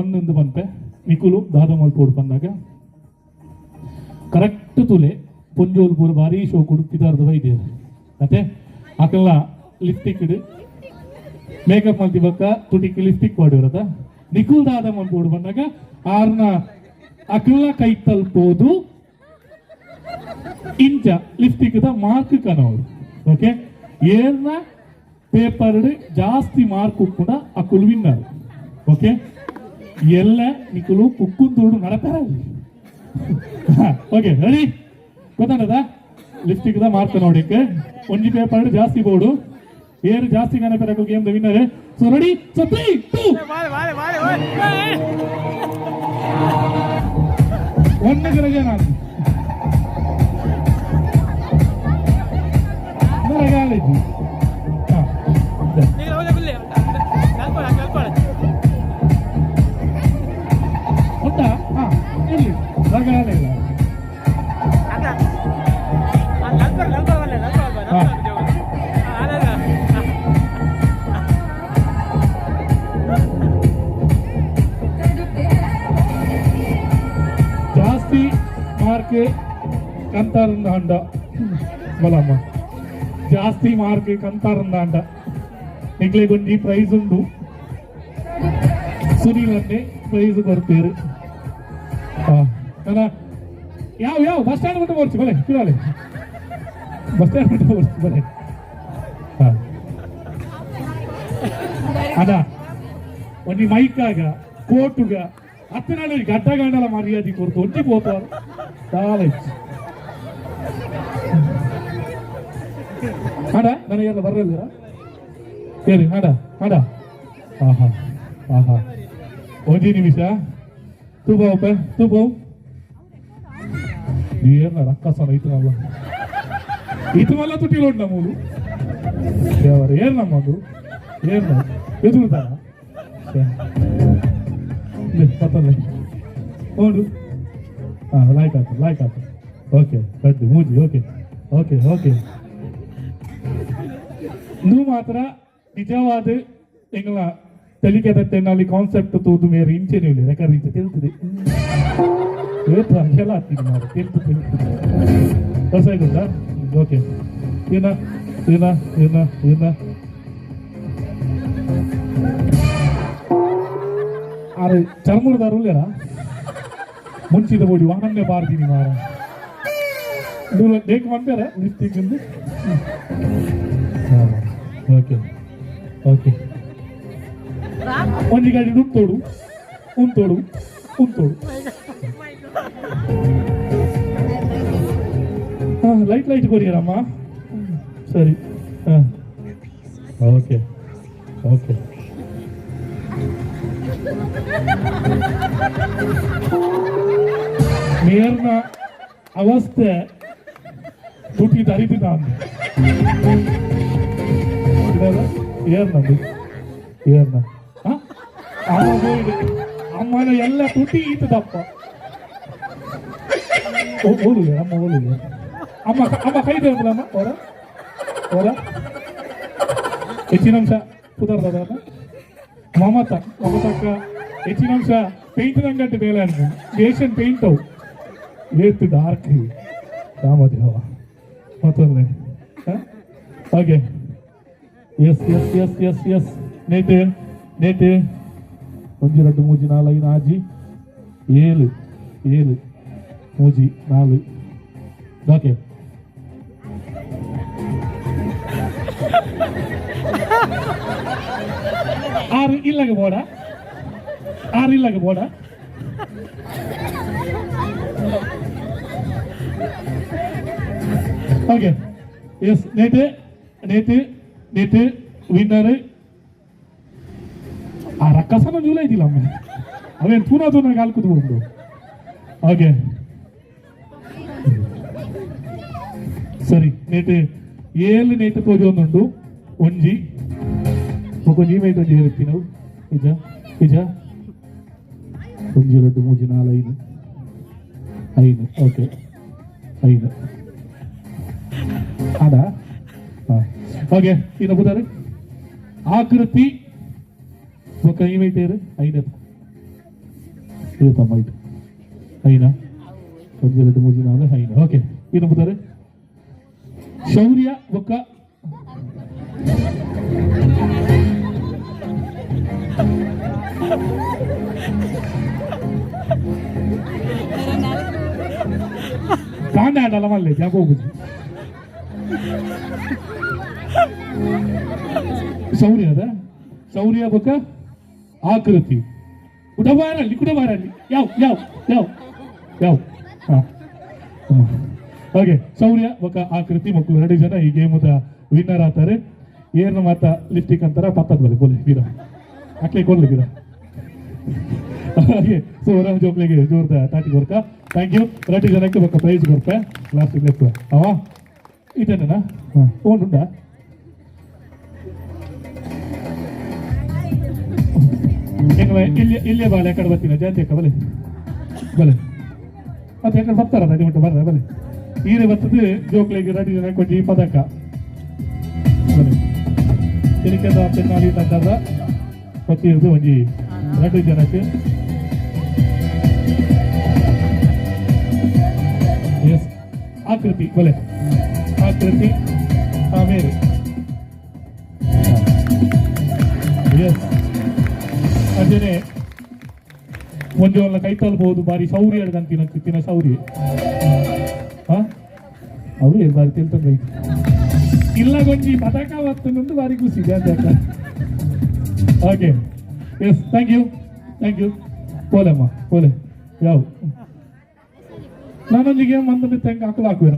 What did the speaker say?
ಒಂದೊಂದು ಬಂತೆ. ಮಿಕುಲು ದಾದ ಮಲ್ಪೋಡು ಬಂದಾಗ. ಕರೆಕ್ಟ್ ತುಲೆ ಪೊಂಜೋಲ್ ಪೂರ್ ಭಾರಿ ಶೋ ಕುಡುಕಿದಾರ್ದ ಇದೆ. ಮತ್ತೆ ಅಕಲ್ಲ ಲಿಪ್ಸ್ಟಿಕ್ ಇಡು. ಮೇಕಪ್ ಮಲ್ತಿ ಬಕ್ಕ, ತುಟಿಕ್ ಲಿಪ್ಸ್ಟಿಕ್ ಮಾಡಿರತ್ತ ನಿಖುಲ್ ದಾದ ಮಲ್ಪೋಡು ಬಂದಾಗ ಆರ್ನ ಅಕಲ್ಲ ಕೈ ತಲ್ಪೋದು. ಇಂಚ ಲಿಪ್ಸ್ಟಿಕ್ ದ ಮಾರ್ಕ್ ಕನವರು ಓಕೆ ಏರ್ನ ಪೇಪರ್ ಜಾಸ್ತಿ ಮಾರ್ಕ್ ಕೂಡ ಅಕುಲ್ ವಿನ್ನರ್ ಓಕೆ ಎಲ್ಲ ನಿಕುಲು ಕುಕ್ಕುಂದೋಡು ನಡತಾರ. ಓಕೆ ರೆಡಿ ಗೊತ್ತಾನದ ಲಿಪ್ಸ್ಟಿಕ್ ದ ಮಾರ್ಕ್ ನೋಡಿಕ್ಕೆ ಒಂಜಿ ಪೇಪರ್ ಜಾಸ್ತಿ ಬೋಡು ಏರು ಜಾಸ್ತಿ ನೆನಪಿರಬೇಕು game the winner so ready so three two Vale, vale, vale, vale. ಒಂದು ಗಿರಗೆ ನಾನು ನರಗಾಲಿದ್ದು ಮಾರ್ಕ್ ಕಂತಾರಂದ ಅಂಡ. ಬಲಮ್ಮ ಜಾಸ್ತಿ ಮಾರ್ಕ್ ಕಂತಾರಂದ ಅಂಡ. ನಿಗ್ಲೆ ಗೊಂಜಿ ಪ್ರೈಸ್ ಉಂಡು ಸುನೀಲ್ ಅನ್ನೆ ಪ್ರೈಸ್ ಕೊಡ್ತೀರಿ. ಯಾವ ಯಾವ ಬಸ್ ಸ್ಟ್ಯಾಂಡ್ ಬಿಟ್ಟು ಬರ್ಚು ಬಲೆ ಕಿರಾಲೆ ಬಸ್ ಸ್ಟ್ಯಾಂಡ್ ಬಿಟ್ಟು ಬರ್ಚು ಬಲೆ ಅದ ಒಂಜಿ ಮೈಕಾಗ ಕೋಟುಗ ಹತ್ತಿನಾಡು ಗಡ್ಡ ಗಂಡಲ ಮರ್ಯಾದೆ ಕೊಡ್ತು ಒಂಟಿ పోతారు చాలా ಇಚ್ಚು ಹಾಡ ನನಗೆಲ್ಲ ಬರಲಿಲ್ಲ ಹೇಳಿ ಹಾಡ ಹಾಡ ಆಹಾ ಆಹಾ ಒಂಜಿ ನಿಮಿಷ ತೂಬ ಒಪ್ಪ ತೂಬ ಏನ ರಕ್ಕಸನ ಇತ್ತು ಮಲ್ಲ ಇತ್ತು ಮಲ್ಲ ತುಟ್ಟಿಲು ಉಂಟ ಮೂಲು ದೇವರ ಏನ್ ನಮ್ಮದು ಏನ್ ಎದುರುತಾರ ಪತ್ತಲ್ಲ ನೋಡು ಹಾಂ ಲೈಕ್ ಆಯ್ತು ಲೈಕ್ ಆಯ್ತು ಓಕೆ ಕಡ್ಡು ಮೂಜಿ ಓಕೆ ಓಕೆ ಓಕೆ ನೀವು ಮಾತ್ರ ನಿಜವಾದ ಎಂಗಳ ತೆಲಿಕೆದಟ್ಟೆನಲ್ಲಿ ಕಾನ್ಸೆಪ್ಟ್ ತೂದು ಮೇರೆ ಇಂಚೆ ನೀವು ರೆಕಾರ್ಡ್ ಇಂಚೆ ತಿಳ್ತಿದೆ ಇವತ್ತು ಹಂಗೆಲ್ಲ ಆಗ್ತೀನಿ ಮಾರು ತಿಳ್ತು ತಿಳ್ತು ಹೊಸ ಗೊತ್ತಾ ಓಕೆ ಏನ ಏನ ಏನ ಏನ ಆರೆ ಚರ್ಮುರದಾರು ಇಲ್ಲರ ಮುಂಚಿದ ಬೋಡಿ ವಾಹನನ್ನೇ ಬಾರ್ದೀನಿ ಮಾರ ನೀವು ಡೇಕ್ ಮಾಡ್ತಾರ ಲಿಪ್ಸ್ಟಿಕ್ ಎಂದು ಓಕೆ ಓಕೆ ಒಂಜಿ ಗಾಡಿ ಉಂತೋಡು ಉಂತೋಡು ಉಂತೋಡು ಹಾ ಲೈಟ್ ಲೈಟ್ ಕೊಡಿಯರಮ್ಮ ಸರಿ ಹಾ ಓಕೆ ಓಕೆ ಮೇರ್ನ ಅವಸ್ಥೆ ತುಟಿ ತರಿತಿದ್ದ ಏರ್ನದು ಏರ್ನ ಅಮ್ಮನ ಎಲ್ಲ ತುಟಿ ಈತದಪ್ಪ. ಓದುಲೆ ಅಮ್ಮ ಓದುಲೆ ಅಮ್ಮ ಅಮ್ಮ ಕೈ ದೇವಲಮ್ಮ ಹೊರ. ಹೊರ. ಹೆಚ್ಚಿನ ಅಂಶ ಕುದರ್ದದ ಮಮತ ಮಮತಕ್ಕ ಹೆಚ್ಚಿನ ಅಂಶ ಪೇಂಟ್ ರಂಗಟ್ಟು ಬೇಲೆ ಅಂತ ಏಷ್ಯನ್ ಪೇಂಟ್ ಅವು ಏತ್ ಡಾರ್ಕ್ ರಾಮದೇವ ಮತ್ತೊಂದು okay yes yes yes yes yes నేటి నేటి ಒಂಜಿ రెండు ಮೂಜಿ ನಾಲ್ಕು ಆಜಿ ಏಳು ಏಳು ಮೂಜಿ ನಾಲ್ಕು ಓಕೆ ಆರು ఆరు ఇళ్ళకి పోడా? ఆరు ఇళ్ళకి పోడా? ఓకే. ఎస్ నేటి నేటి నేటి విన్నర్ ఆ రక్కసన జూలైదిಲ್ಲ అమ్మ అవేం తూనా తూనా కాలుకుతూ ఉండు. ఓకే. ಸರಿ ನೇಟು ಏಳು ನೇಟು ಪೂಜೆ ಒಂಜಿ కొంచెం ఏమైతే కొంచెం చెప్పినావు. ఇజా ఇజా కొంచెం రెండు మూడు అయిన. అయిన ఓకే. అయిన. అదా ఓకే ఈయన పోతారు. ఆకృతి ఒక ఏమైతారు? అయిన. అయినా కొంచెం రెండు మూడు జనాలు అయిన. ఓకే ఈయన పోతారు. శౌర్య ఒక ಕಾಂಡ ಆಡಲ್ಲ ಮಲ್ಲಿ ಜಾಗ ಹೋಗುದು ಸೌರ್ಯ ಅದ ಸೌರ್ಯ ಬಕ ಆಕೃತಿ ಕುಟಬಾರಲ್ಲಿ ಕುಡಬಾರಲ್ಲಿ ಯಾವ ಯಾವ ಯಾವ ಯಾವ ಹಾಗೆ ಸೌರ್ಯ ಬಕ ಆಕೃತಿ ಮಕ್ಕಳು ಎರಡು ಜನ ಈ ಗೇಮದ ವಿನ್ನರ್ ಆತಾರೆ ಏನು ಮಾತ ಲಿಪ್ಟಿಕ್ ಅಂತಾರ ಪತ್ತದ ಬಲೆ ಬೋಲೆ ವೀರ ಹಾಕ್ಲಿ ಕೊಡ್ಲಿಕ್ಕಿಲ್ಲ ಹಾಗೆ ಸೊ ರಾಮ್ ಜೋಕ್ಲಿಗೆ ಜೋರ್ದ ತಾಟಿ ಕೊರ್ಕ ಥ್ಯಾಂಕ್ ಯು ರಟ್ಟಿ ಜನಕ್ಕೆ ಬೊಕ್ಕ ಪ್ರೈಸ್ ಕೊಡ್ಪೆ. ಲಾಸ್ಟ್ ಲೆಕ್ಕ ಅವ? ಇದೇನಾ ಹಾಂ ಫೋನ್ ಉಂಟಾ? ಇಲ್ಲಿ, ಇಲ್ಲೇ ಬಾಳೆ ಯಾಕಡೆ ಕಡೆ ಬರ್ತೀನಿ. ಜಾತಿ ಅಕ್ಕ ಬಲೆ ಬಲೆ ಮತ್ತೆ ಯಾಕಡೆ ಬರ್ತಾರಲ್ಲ ಅದೇ ಮಟ್ಟ ಬರ್ರ ಬಲೆ ಈರೆ ಬರ್ತದೆ, ಜೋಕ್ಲಿಗೆ ರಟ್ಟಿ ಜನ ಕೊಟ್ಟಿ ಈ ಪದಕ ಬಲೆ ತೆನ್ನಾಲಿ ತಂಡದ. ಪತ್ತಿರದು ಒಂಜಿ ಎರಡು ಜನಕ್ಕೆ ಎಸ್ ಆಕೃತಿ ಕೊಲೆ ಆಕೃತಿ ಆಮೇಲೆ ಎಸ್ ಅದೇನೆ ಒಂದು ಒಳ್ಳೆ ಕೈ ತಲಬಹುದು ಬಾರಿ ಸೌರಿ ಅಡ್ಗಂತಿನ ತಿನ್ನ ಸೌರಿ. ಹಾ? ಅವ್ರು ಬಾರಿ ತಿಳ್ತಂದ್ರೆ ಇಲ್ಲ ಗೊಂಜಿ ಪದಕ ಹೊತ್ತು ಬಾರಿ ಖುಷಿ ಅಂತ okay yes thank you thank you ಪೋಲೆಮ್ಮ ಪೋಲೆ ಯಾವ ನಾನೊಂದಿಗೆ ಮಂದ ತೆಂಗ ಹಾಕಲು ಹಾಕುವೆ